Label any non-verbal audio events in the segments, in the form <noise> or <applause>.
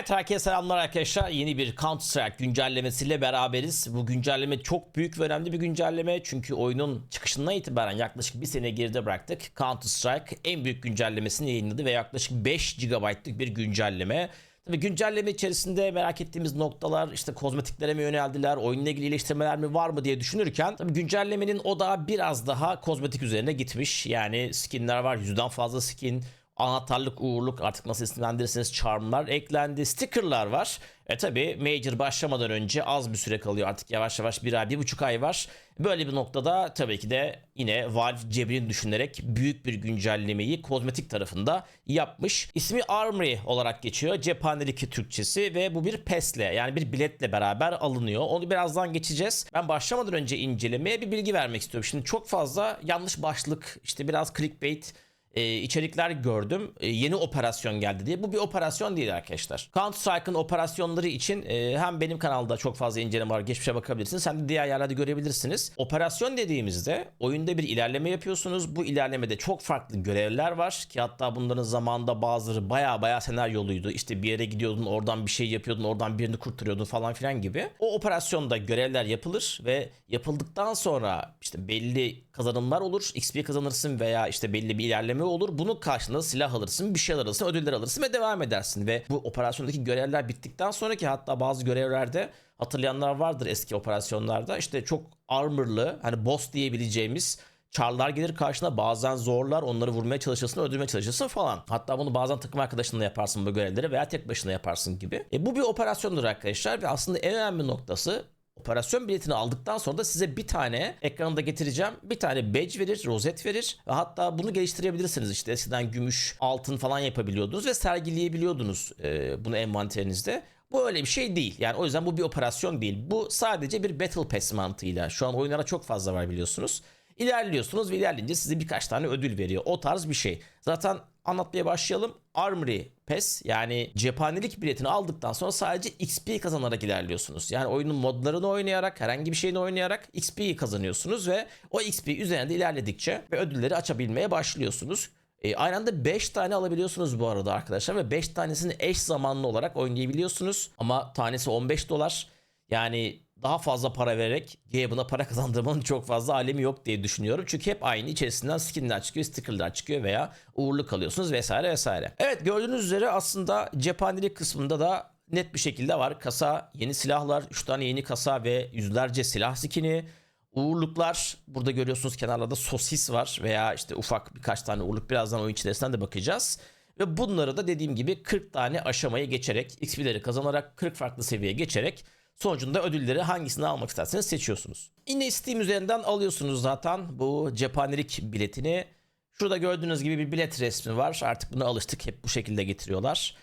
Evet herkese selamlar arkadaşlar. Yeni bir Counter Strike güncellemesiyle beraberiz. Bu güncelleme çok büyük ve önemli bir güncelleme. Çünkü oyunun çıkışından itibaren yaklaşık bir sene geride bıraktık. Counter Strike en büyük güncellemesini yayınladı ve yaklaşık 5 GB'lık bir güncelleme. Tabii güncelleme içerisinde merak ettiğimiz noktalar işte kozmetiklere mi yöneldiler, oyunla ilgili iyileştirmeler mi var mı diye düşünürken tabii güncellemenin o da biraz daha kozmetik üzerine gitmiş. Yani skinler var, yüzden fazla skin, anahtarlık, uğurluk artık nasıl isimlendirirseniz charmlar eklendi. Stickerlar var. E tabi Major başlamadan önce az bir süre kalıyor. Artık yavaş yavaş bir ay, bir buçuk ay var. Böyle bir noktada tabii ki de yine Valve cebrini düşünerek büyük bir güncellemeyi kozmetik tarafında yapmış. İsmi Armory olarak geçiyor. Cephanelik Türkçesi ve bu bir pesle yani bir biletle beraber alınıyor. Onu birazdan geçeceğiz. Ben başlamadan önce incelemeye bir bilgi vermek istiyorum. Şimdi çok fazla yanlış başlık, işte biraz clickbait e, içerikler gördüm. E, yeni operasyon geldi diye. Bu bir operasyon değil arkadaşlar. Counter Strike'ın operasyonları için e, hem benim kanalda çok fazla inceleme var. Geçmişe bakabilirsiniz. Hem de diğer yerlerde görebilirsiniz. Operasyon dediğimizde oyunda bir ilerleme yapıyorsunuz. Bu ilerlemede çok farklı görevler var ki hatta bunların zamanında bazıları baya baya senaryoluydu. İşte bir yere gidiyordun, oradan bir şey yapıyordun, oradan birini kurtarıyordun falan filan gibi. O operasyonda görevler yapılır ve yapıldıktan sonra işte belli kazanımlar olur. XP kazanırsın veya işte belli bir ilerleme olur. Bunun karşılığında silah alırsın, bir şeyler alırsın, ödüller alırsın ve devam edersin. Ve bu operasyondaki görevler bittikten sonraki hatta bazı görevlerde hatırlayanlar vardır eski operasyonlarda. İşte çok armorlı hani boss diyebileceğimiz Çarlar gelir karşına bazen zorlar onları vurmaya çalışırsın öldürmeye çalışırsın falan. Hatta bunu bazen takım arkadaşınla yaparsın bu görevleri veya tek başına yaparsın gibi. E, bu bir operasyondur arkadaşlar ve aslında en önemli noktası Operasyon biletini aldıktan sonra da size bir tane ekranında getireceğim. Bir tane badge verir, rozet verir. Ve hatta bunu geliştirebilirsiniz. İşte eskiden gümüş, altın falan yapabiliyordunuz ve sergileyebiliyordunuz e, bunu envanterinizde. Bu öyle bir şey değil. Yani o yüzden bu bir operasyon değil. Bu sadece bir Battle Pass mantığıyla. Şu an oyunlara çok fazla var biliyorsunuz. İlerliyorsunuz ve ilerleyince size birkaç tane ödül veriyor. O tarz bir şey. Zaten anlatmaya başlayalım. Armory Pass yani cephanelik biletini aldıktan sonra sadece XP kazanarak ilerliyorsunuz. Yani oyunun modlarını oynayarak, herhangi bir şeyini oynayarak XP kazanıyorsunuz ve o XP üzerinde ilerledikçe ve ödülleri açabilmeye başlıyorsunuz. E, aynı anda 5 tane alabiliyorsunuz bu arada arkadaşlar ve 5 tanesini eş zamanlı olarak oynayabiliyorsunuz. Ama tanesi 15 dolar. Yani daha fazla para vererek Gabe'ına para <laughs> kazandırmanın çok fazla alemi yok diye düşünüyorum. Çünkü hep aynı içerisinden skinler çıkıyor, stickerlar çıkıyor veya uğurlu kalıyorsunuz vesaire vesaire. Evet gördüğünüz üzere aslında cephanelik kısmında da net bir şekilde var. Kasa, yeni silahlar, 3 tane yeni kasa ve yüzlerce silah skini. Uğurluklar burada görüyorsunuz kenarlarda sosis var veya işte ufak birkaç tane uğurluk birazdan oyun içerisinden de bakacağız. Ve bunları da dediğim gibi 40 tane aşamayı geçerek XP'leri kazanarak 40 farklı seviyeye geçerek Sonucunda ödülleri hangisini almak isterseniz seçiyorsunuz. Yine Steam üzerinden alıyorsunuz zaten bu cephanelik biletini. Şurada gördüğünüz gibi bir bilet resmi var. Artık buna alıştık. Hep bu şekilde getiriyorlar.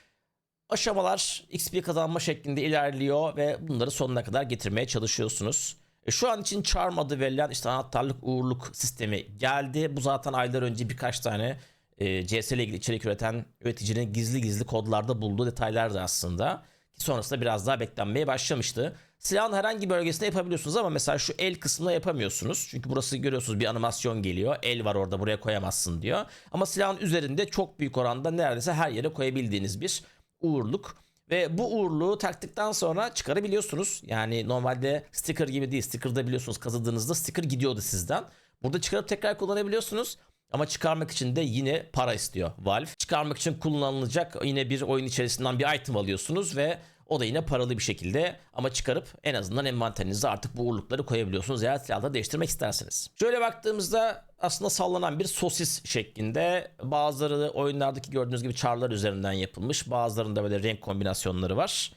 Aşamalar XP kazanma şeklinde ilerliyor ve bunları sonuna kadar getirmeye çalışıyorsunuz. E şu an için Charm adı verilen işte anahtarlık uğurluk sistemi geldi. Bu zaten aylar önce birkaç tane e, CS ile ilgili içerik üreten üreticinin gizli gizli kodlarda bulduğu detaylardı aslında. Sonrasında biraz daha beklenmeye başlamıştı. Silahın herhangi bölgesinde yapabiliyorsunuz ama mesela şu el kısmında yapamıyorsunuz. Çünkü burası görüyorsunuz bir animasyon geliyor. El var orada buraya koyamazsın diyor. Ama silahın üzerinde çok büyük oranda neredeyse her yere koyabildiğiniz bir uğurluk. Ve bu uğurluğu taktıktan sonra çıkarabiliyorsunuz. Yani normalde sticker gibi değil. Sticker'da biliyorsunuz kazıdığınızda sticker gidiyordu sizden. Burada çıkarıp tekrar kullanabiliyorsunuz. Ama çıkarmak için de yine para istiyor Valve. Çıkarmak için kullanılacak yine bir oyun içerisinden bir item alıyorsunuz ve o da yine paralı bir şekilde ama çıkarıp en azından envanterinize artık bu uğurlukları koyabiliyorsunuz eğer silahları değiştirmek isterseniz. Şöyle baktığımızda aslında sallanan bir sosis şeklinde bazıları oyunlardaki gördüğünüz gibi çarlar üzerinden yapılmış bazılarında böyle renk kombinasyonları var.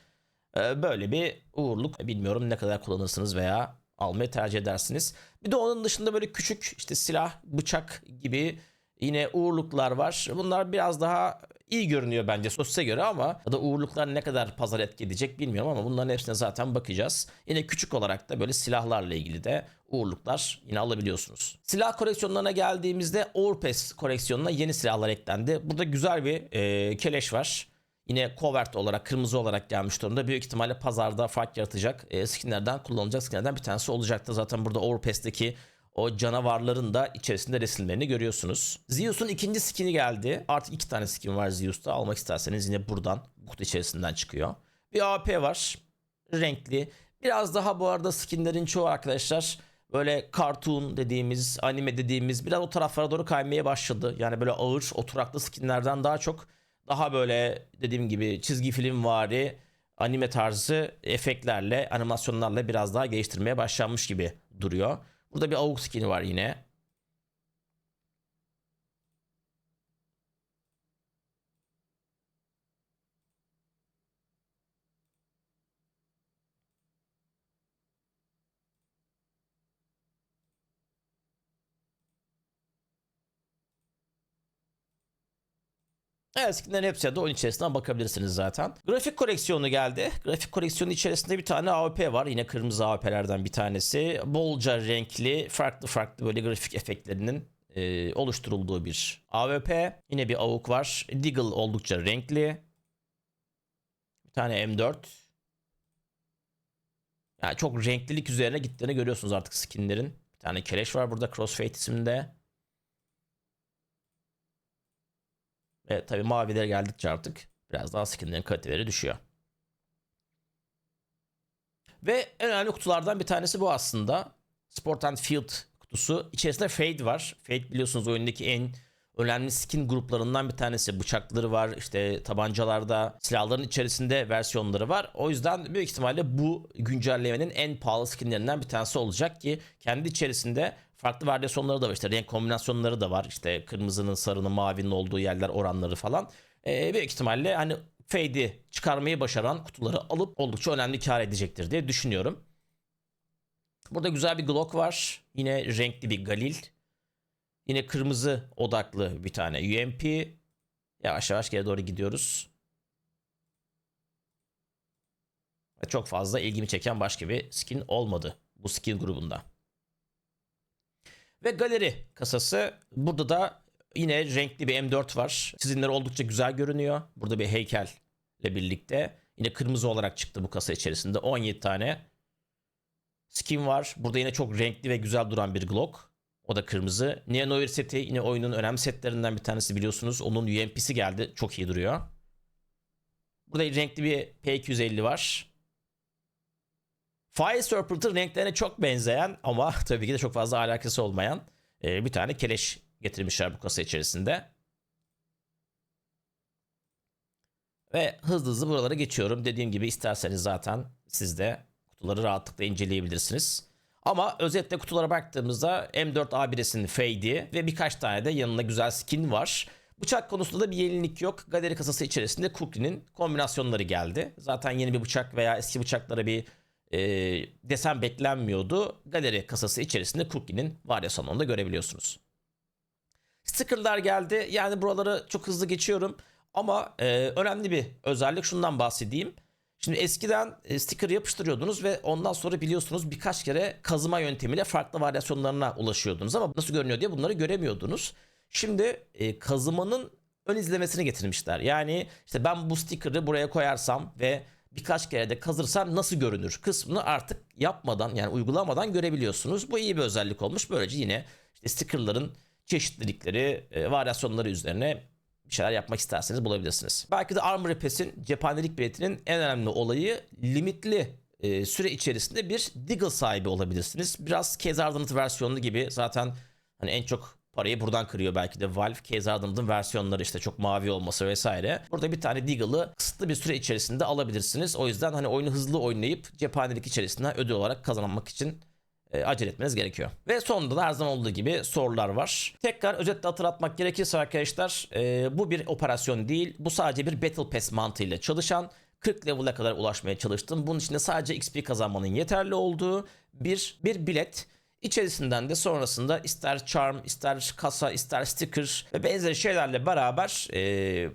Ee, böyle bir uğurluk bilmiyorum ne kadar kullanırsınız veya almayı tercih edersiniz. Bir de onun dışında böyle küçük işte silah, bıçak gibi yine uğurluklar var. Bunlar biraz daha iyi görünüyor bence sosyete göre ama ya da uğurluklar ne kadar pazar etki edecek bilmiyorum ama bunların hepsine zaten bakacağız. Yine küçük olarak da böyle silahlarla ilgili de uğurluklar yine alabiliyorsunuz. Silah koleksiyonlarına geldiğimizde Overpass koleksiyonuna yeni silahlar eklendi. Burada güzel bir e, keleş var. Yine covert olarak kırmızı olarak gelmiş durumda. Büyük ihtimalle pazarda fark yaratacak e, skinlerden kullanılacak skinlerden bir tanesi olacaktı. Zaten burada Overpass'teki o canavarların da içerisinde resimlerini görüyorsunuz. Zeus'un ikinci skini geldi. Artık iki tane skin var Zeus'ta. Almak isterseniz yine buradan kutu içerisinden çıkıyor. Bir AP var. Renkli. Biraz daha bu arada skinlerin çoğu arkadaşlar böyle cartoon dediğimiz, anime dediğimiz biraz o taraflara doğru kaymaya başladı. Yani böyle ağır, oturaklı skinlerden daha çok daha böyle dediğim gibi çizgi film vari anime tarzı efektlerle, animasyonlarla biraz daha geliştirmeye başlanmış gibi duruyor. Burada bir AUG skin'i var yine. Evet skinlerin hepsine de oyun içerisinden bakabilirsiniz zaten. Grafik koleksiyonu geldi. Grafik koleksiyonu içerisinde bir tane AWP var. Yine kırmızı AWP'lerden bir tanesi. Bolca renkli, farklı farklı böyle grafik efektlerinin e, oluşturulduğu bir AWP. Yine bir AUK var. Deagle oldukça renkli. Bir tane M4. Yani çok renklilik üzerine gittiğini görüyorsunuz artık skinlerin. Bir tane keleş var burada Crossfade isminde. Ve tabii maviler geldikçe artık biraz daha skinlerin kaliteleri düşüyor. Ve en önemli kutulardan bir tanesi bu aslında. Sport and Field kutusu. İçerisinde Fade var. Fade biliyorsunuz oyundaki en önemli skin gruplarından bir tanesi. Bıçakları var, işte tabancalarda, silahların içerisinde versiyonları var. O yüzden büyük ihtimalle bu güncellemenin en pahalı skinlerinden bir tanesi olacak ki kendi içerisinde farklı varyasyonları da var. İşte renk kombinasyonları da var. İşte kırmızının, sarının, mavinin olduğu yerler, oranları falan. Ee, büyük ihtimalle hani fade'i çıkarmayı başaran kutuları alıp oldukça önemli kar edecektir diye düşünüyorum. Burada güzel bir Glock var. Yine renkli bir Galil. Yine kırmızı odaklı bir tane UMP. Yavaş yavaş geri doğru gidiyoruz. Çok fazla ilgimi çeken başka bir skin olmadı bu skin grubunda. Ve galeri kasası. Burada da yine renkli bir M4 var. Çizimleri oldukça güzel görünüyor. Burada bir heykelle birlikte. Yine kırmızı olarak çıktı bu kasa içerisinde. 17 tane skin var. Burada yine çok renkli ve güzel duran bir Glock. O da kırmızı. Neonoir seti yine oyunun önemli setlerinden bir tanesi biliyorsunuz. Onun UMP'si geldi. Çok iyi duruyor. Burada renkli bir P250 var. Fire Serpent'ın renklerine çok benzeyen ama <laughs> tabii ki de çok fazla alakası olmayan e, bir tane keleş getirmişler bu kasa içerisinde. Ve hızlı hızlı buralara geçiyorum. Dediğim gibi isterseniz zaten siz de kutuları rahatlıkla inceleyebilirsiniz. Ama özetle kutulara baktığımızda M4A1'sin fade'i ve birkaç tane de yanında güzel skin var. Bıçak konusunda da bir yenilik yok. Galeri kasası içerisinde Cookie'nin kombinasyonları geldi. Zaten yeni bir bıçak veya eski bıçaklara bir e, desen beklenmiyordu. Galeri kasası içerisinde Cookie'nin varyasyonunu da görebiliyorsunuz. Stickerlar geldi. Yani buraları çok hızlı geçiyorum. Ama e, önemli bir özellik şundan bahsedeyim. Şimdi eskiden e, sticker yapıştırıyordunuz ve ondan sonra biliyorsunuz birkaç kere kazıma yöntemiyle farklı varyasyonlarına ulaşıyordunuz ama nasıl görünüyor diye bunları göremiyordunuz. Şimdi e, kazımanın ön izlemesini getirmişler. Yani işte ben bu sticker'ı buraya koyarsam ve birkaç kere de kazırsam nasıl görünür kısmını artık yapmadan yani uygulamadan görebiliyorsunuz. Bu iyi bir özellik olmuş. Böylece yine işte sticker'ların çeşitlilikleri, e, varyasyonları üzerine bir şeyler yapmak isterseniz bulabilirsiniz. Belki de Armor Repass'in cephanelik biletinin en önemli olayı limitli e, süre içerisinde bir Deagle sahibi olabilirsiniz. Biraz Ardent versiyonu gibi zaten hani en çok parayı buradan kırıyor belki de Valve. Case Ardent'ın versiyonları işte çok mavi olması vesaire. Burada bir tane Deagle'ı kısıtlı bir süre içerisinde alabilirsiniz. O yüzden hani oyunu hızlı oynayıp cephanelik içerisinden ödül olarak kazanmak için e, acele etmeniz gerekiyor. Ve sonunda da her zaman olduğu gibi sorular var. Tekrar özetle hatırlatmak gerekirse arkadaşlar e, bu bir operasyon değil. Bu sadece bir Battle Pass mantığıyla çalışan 40 level'a kadar ulaşmaya çalıştım. Bunun için de sadece XP kazanmanın yeterli olduğu bir bir bilet. İçerisinden de sonrasında ister charm, ister kasa, ister sticker ve benzeri şeylerle beraber e,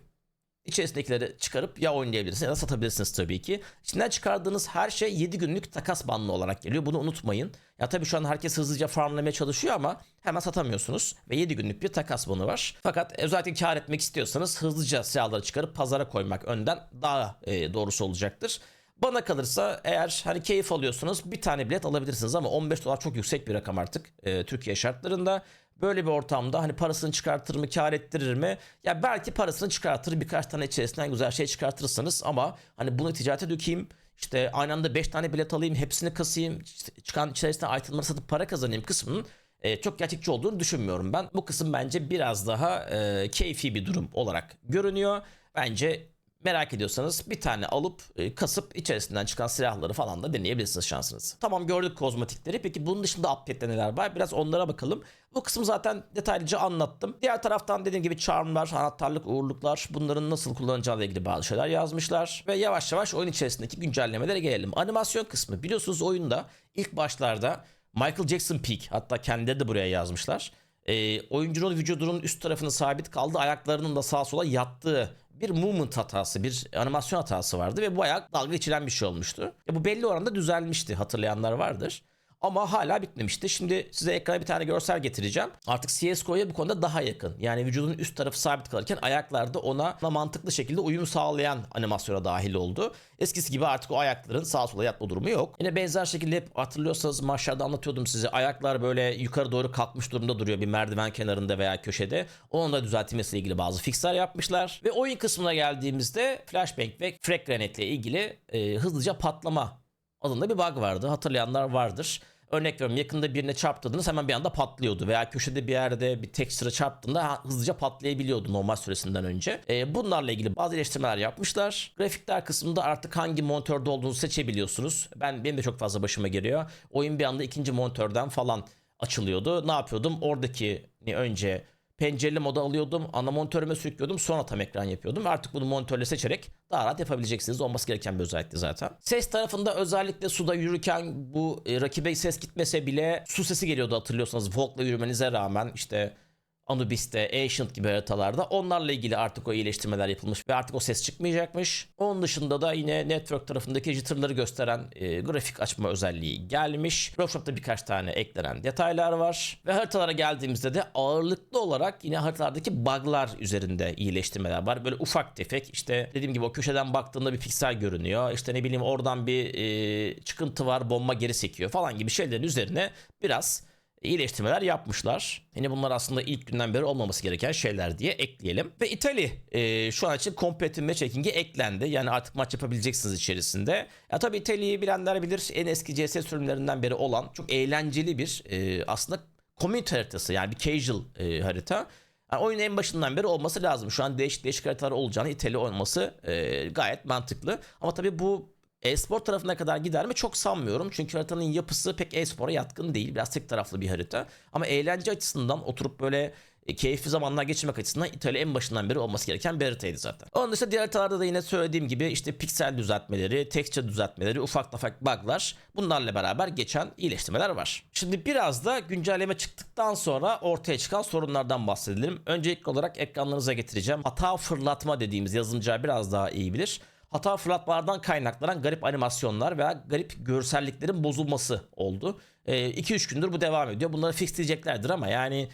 içerisindekileri çıkarıp ya oynayabilirsiniz ya da satabilirsiniz tabii ki. İçinden çıkardığınız her şey 7 günlük takas banlı olarak geliyor. Bunu unutmayın. Ya tabii şu an herkes hızlıca farmlamaya çalışıyor ama hemen satamıyorsunuz. Ve 7 günlük bir takas banı var. Fakat özellikle kar etmek istiyorsanız hızlıca silahları çıkarıp pazara koymak önden daha e, doğrusu olacaktır. Bana kalırsa eğer hani keyif alıyorsunuz bir tane bilet alabilirsiniz ama 15 dolar çok yüksek bir rakam artık e, Türkiye şartlarında. Böyle bir ortamda hani parasını çıkartır mı, kar ettirir mi? Ya belki parasını çıkartır, birkaç tane içerisinden güzel şey çıkartırsınız ama hani bunu ticarete dökeyim, işte aynı anda 5 tane bilet alayım, hepsini kasayım, çıkan içerisinden itemları satıp para kazanayım kısmının e, çok gerçekçi olduğunu düşünmüyorum ben. Bu kısım bence biraz daha e, keyfi bir durum olarak görünüyor. Bence merak ediyorsanız bir tane alıp e, kasıp içerisinden çıkan silahları falan da deneyebilirsiniz şansınızı. Tamam gördük kozmetikleri. Peki bunun dışında update'de neler var? Biraz onlara bakalım. Bu kısmı zaten detaylıca anlattım. Diğer taraftan dediğim gibi charmlar, anahtarlık, uğurluklar bunların nasıl kullanacağıyla ilgili bazı şeyler yazmışlar. Ve yavaş yavaş oyun içerisindeki güncellemelere gelelim. Animasyon kısmı biliyorsunuz oyunda ilk başlarda Michael Jackson Peak hatta kendileri de buraya yazmışlar. E, oyuncunun vücudunun üst tarafının sabit kaldığı ayaklarının da sağa sola yattığı bir movement hatası, bir animasyon hatası vardı ve bu ayak dalga geçilen bir şey olmuştu. E, bu belli oranda düzelmişti hatırlayanlar vardır. Ama hala bitmemişti. Şimdi size ekrana bir tane görsel getireceğim. Artık CSGO'ya bu konuda daha yakın. Yani vücudun üst tarafı sabit kalırken ayaklar da ona mantıklı şekilde uyum sağlayan animasyona dahil oldu. Eskisi gibi artık o ayakların sağa sola yatma durumu yok. Yine benzer şekilde hep hatırlıyorsanız maçlarda anlatıyordum size. Ayaklar böyle yukarı doğru kalkmış durumda duruyor bir merdiven kenarında veya köşede. Onun da düzeltilmesiyle ilgili bazı fixler yapmışlar. Ve oyun kısmına geldiğimizde Flashbang ve Frag Grenade ile ilgili e, hızlıca patlama adında bir bug vardı. Hatırlayanlar vardır. Örnek veriyorum yakında birine çarptırdınız hemen bir anda patlıyordu veya köşede bir yerde bir texture'a çarptığında hızlıca patlayabiliyordu normal süresinden önce. E, bunlarla ilgili bazı eleştirmeler yapmışlar. Grafikler kısmında artık hangi monitörde olduğunuzu seçebiliyorsunuz. Ben benim de çok fazla başıma geliyor. Oyun bir anda ikinci monitörden falan açılıyordu. Ne yapıyordum? Oradaki önce pencereli moda alıyordum. Ana monitörüme sürüklüyordum. Sonra tam ekran yapıyordum. Artık bunu monitörle seçerek daha rahat yapabileceksiniz. Olması gereken bir özellikti zaten. Ses tarafında özellikle suda yürürken bu e, rakibe ses gitmese bile su sesi geliyordu hatırlıyorsanız. Volk'la yürümenize rağmen işte Anubis'te, Ancient gibi haritalarda onlarla ilgili artık o iyileştirmeler yapılmış ve artık o ses çıkmayacakmış. Onun dışında da yine network tarafındaki jitter'ları gösteren e, grafik açma özelliği gelmiş. Workshop'ta birkaç tane eklenen detaylar var. Ve haritalara geldiğimizde de ağırlıklı olarak yine haritalardaki bug'lar üzerinde iyileştirmeler var. Böyle ufak tefek işte dediğim gibi o köşeden baktığında bir piksel görünüyor. İşte ne bileyim oradan bir e, çıkıntı var bomba geri sekiyor falan gibi şeylerin üzerine biraz iyileştirmeler yapmışlar. Yine bunlar aslında ilk günden beri olmaması gereken şeyler diye ekleyelim. Ve İtali e, şu an için competitive matchmaking'e eklendi. Yani artık maç yapabileceksiniz içerisinde. Ya tabii İtali'yi bilenler bilir. En eski CS sürümlerinden beri olan çok eğlenceli bir e, aslında community haritası. Yani bir casual e, harita. Yani oyunun en başından beri olması lazım. Şu an değişik değişik haritalar olacağını İtali olması e, gayet mantıklı. Ama tabii bu e-spor tarafına kadar gider mi çok sanmıyorum. Çünkü haritanın yapısı pek e-spora yatkın değil. Biraz tek taraflı bir harita. Ama eğlence açısından oturup böyle e, keyifli zamanlar geçirmek açısından İtalya en başından beri olması gereken bir haritaydı zaten. Onun dışında diğer haritalarda da yine söylediğim gibi işte piksel düzeltmeleri, texture düzeltmeleri, ufak tefek bug'lar bunlarla beraber geçen iyileştirmeler var. Şimdi biraz da güncelleme çıktıktan sonra ortaya çıkan sorunlardan bahsedelim. Öncelikli olarak ekranlarınıza getireceğim. Hata fırlatma dediğimiz yazılımcılar biraz daha iyi bilir hata fırlatmalardan kaynaklanan garip animasyonlar veya garip görselliklerin bozulması oldu. 2-3 gündür bu devam ediyor. Bunları fixleyeceklerdir ama yani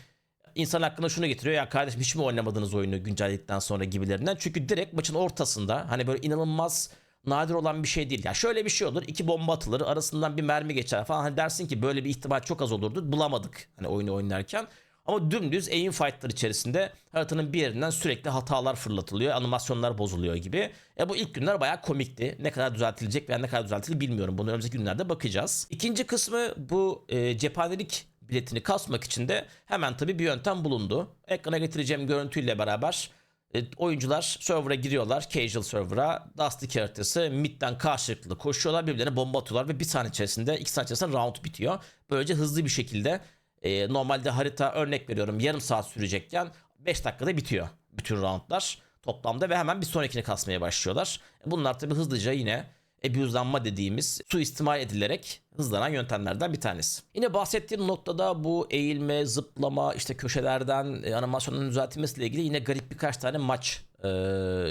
insan hakkında şunu getiriyor ya kardeşim hiç mi oynamadınız oyunu güncelledikten sonra gibilerinden. Çünkü direkt maçın ortasında hani böyle inanılmaz nadir olan bir şey değil. Ya şöyle bir şey olur. iki bomba atılır. Arasından bir mermi geçer falan. Hani dersin ki böyle bir ihtimal çok az olurdu. Bulamadık hani oyunu oynarken. Ama dümdüz aim fight'lar içerisinde haritanın bir yerinden sürekli hatalar fırlatılıyor, animasyonlar bozuluyor gibi. E bu ilk günler bayağı komikti. Ne kadar düzeltilecek veya ne kadar düzeltilir bilmiyorum. Bunu önümüzdeki günlerde bakacağız. İkinci kısmı bu e, cephanelik biletini kasmak için de hemen tabii bir yöntem bulundu. Ekrana getireceğim görüntüyle beraber e, oyuncular server'a giriyorlar. Casual server'a. Dust 2 haritası. Mid'den karşılıklı koşuyorlar. Birbirlerine bomba atıyorlar ve bir saniye içerisinde, iki saniye içerisinde round bitiyor. Böylece hızlı bir şekilde e, normalde harita örnek veriyorum yarım saat sürecekken 5 dakikada bitiyor bütün roundlar toplamda ve hemen bir sonrakini kasmaya başlıyorlar. Bunlar tabi hızlıca yine abuse'lanma dediğimiz suistimal edilerek hızlanan yöntemlerden bir tanesi. Yine bahsettiğim noktada bu eğilme, zıplama, işte köşelerden e, animasyonun düzeltilmesiyle ilgili yine garip birkaç tane maç e,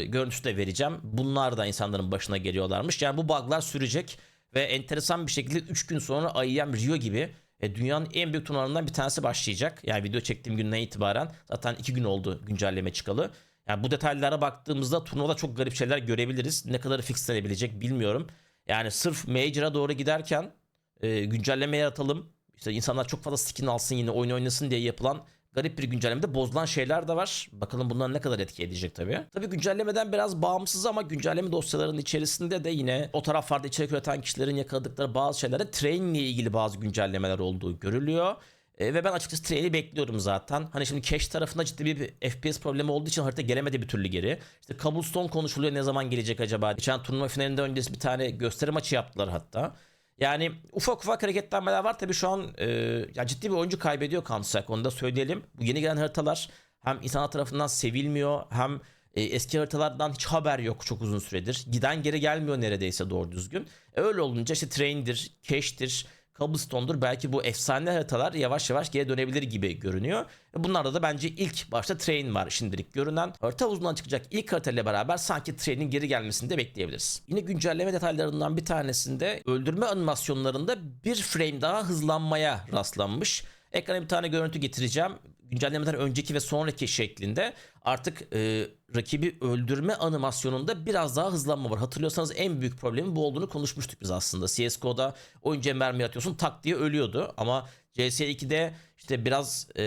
görüntüsü de vereceğim. Bunlar da insanların başına geliyorlarmış. Yani bu bug'lar sürecek ve enteresan bir şekilde 3 gün sonra IEM Rio gibi e, dünyanın en büyük turnuvalarından bir tanesi başlayacak. Yani video çektiğim günden itibaren zaten iki gün oldu güncelleme çıkalı. Yani bu detaylara baktığımızda turnuvada çok garip şeyler görebiliriz. Ne kadar fixlenebilecek bilmiyorum. Yani sırf Major'a doğru giderken e, güncelleme yaratalım. İşte insanlar çok fazla skin alsın yine oyun oynasın diye yapılan garip bir güncellemede bozulan şeyler de var. Bakalım bunlar ne kadar etki edecek tabii. Tabii güncellemeden biraz bağımsız ama güncelleme dosyalarının içerisinde de yine o taraflarda içerik üreten kişilerin yakaladıkları bazı şeylere train ile ilgili bazı güncellemeler olduğu görülüyor. E, ve ben açıkçası train'i bekliyorum zaten. Hani şimdi cache tarafında ciddi bir FPS problemi olduğu için harita gelemedi bir türlü geri. İşte Cobblestone konuşuluyor ne zaman gelecek acaba? Geçen turnuva finalinde öncesi bir tane gösteri maçı yaptılar hatta. Yani ufak ufak hareketlenmeler var. Tabii şu an e, ya ciddi bir oyuncu kaybediyor Counter-Strike. Onu da söyleyelim. Bu yeni gelen haritalar hem insanlar tarafından sevilmiyor hem e, eski haritalardan hiç haber yok çok uzun süredir. Giden geri gelmiyor neredeyse doğru düzgün. E, öyle olunca işte Train'dir, Cache'dir, Cobblestone'dur belki bu efsane haritalar yavaş yavaş geri dönebilir gibi görünüyor. Bunlarda da bence ilk başta Train var şimdilik görünen. Harita uzundan çıkacak ilk haritayla beraber sanki Train'in geri gelmesini de bekleyebiliriz. Yine güncelleme detaylarından bir tanesinde öldürme animasyonlarında bir frame daha hızlanmaya rastlanmış. Ekrana bir tane görüntü getireceğim. Güncellemeden önceki ve sonraki şeklinde artık e, rakibi öldürme animasyonunda biraz daha hızlanma var. Hatırlıyorsanız en büyük problemi bu olduğunu konuşmuştuk biz aslında. CSGO'da oyuncuya mermi atıyorsun tak diye ölüyordu. Ama CS2'de işte biraz e,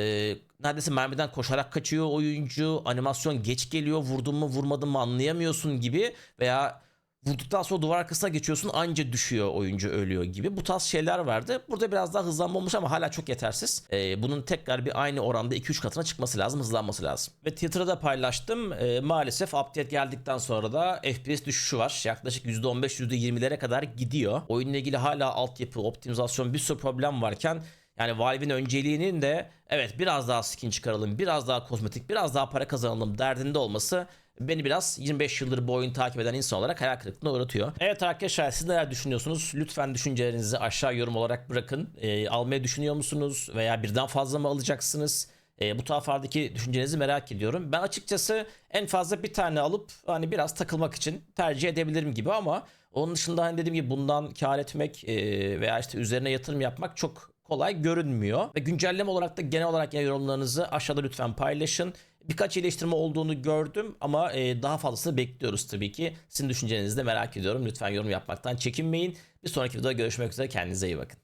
neredeyse mermiden koşarak kaçıyor oyuncu. Animasyon geç geliyor. Vurdun mu vurmadın mı anlayamıyorsun gibi veya Vurduktan sonra duvar arkasına geçiyorsun anca düşüyor oyuncu ölüyor gibi. Bu tarz şeyler vardı. Burada biraz daha hızlanma olmuş ama hala çok yetersiz. Ee, bunun tekrar bir aynı oranda 2-3 katına çıkması lazım, hızlanması lazım. Ve Twitter'da paylaştım. Ee, maalesef update geldikten sonra da FPS düşüşü var. Yaklaşık %15-%20'lere kadar gidiyor. Oyunla ilgili hala altyapı, optimizasyon bir sürü problem varken yani Valve'in önceliğinin de evet biraz daha skin çıkaralım, biraz daha kozmetik, biraz daha para kazanalım derdinde olması beni biraz 25 yıldır bu oyunu takip eden insan olarak hayal kırıklığına uğratıyor. Evet arkadaşlar siz neler düşünüyorsunuz? Lütfen düşüncelerinizi aşağı yorum olarak bırakın. Ee, almayı düşünüyor musunuz? Veya birden fazla mı alacaksınız? Ee, bu taraflardaki düşüncenizi merak ediyorum. Ben açıkçası en fazla bir tane alıp hani biraz takılmak için tercih edebilirim gibi ama onun dışında hani dediğim gibi bundan kar etmek e, veya işte üzerine yatırım yapmak çok kolay görünmüyor. Ve güncelleme olarak da genel olarak yorumlarınızı aşağıda lütfen paylaşın. Birkaç iyileştirme olduğunu gördüm ama e, daha fazlasını bekliyoruz tabii ki. Sizin düşüncelerinizi de merak ediyorum. Lütfen yorum yapmaktan çekinmeyin. Bir sonraki videoda görüşmek üzere. Kendinize iyi bakın.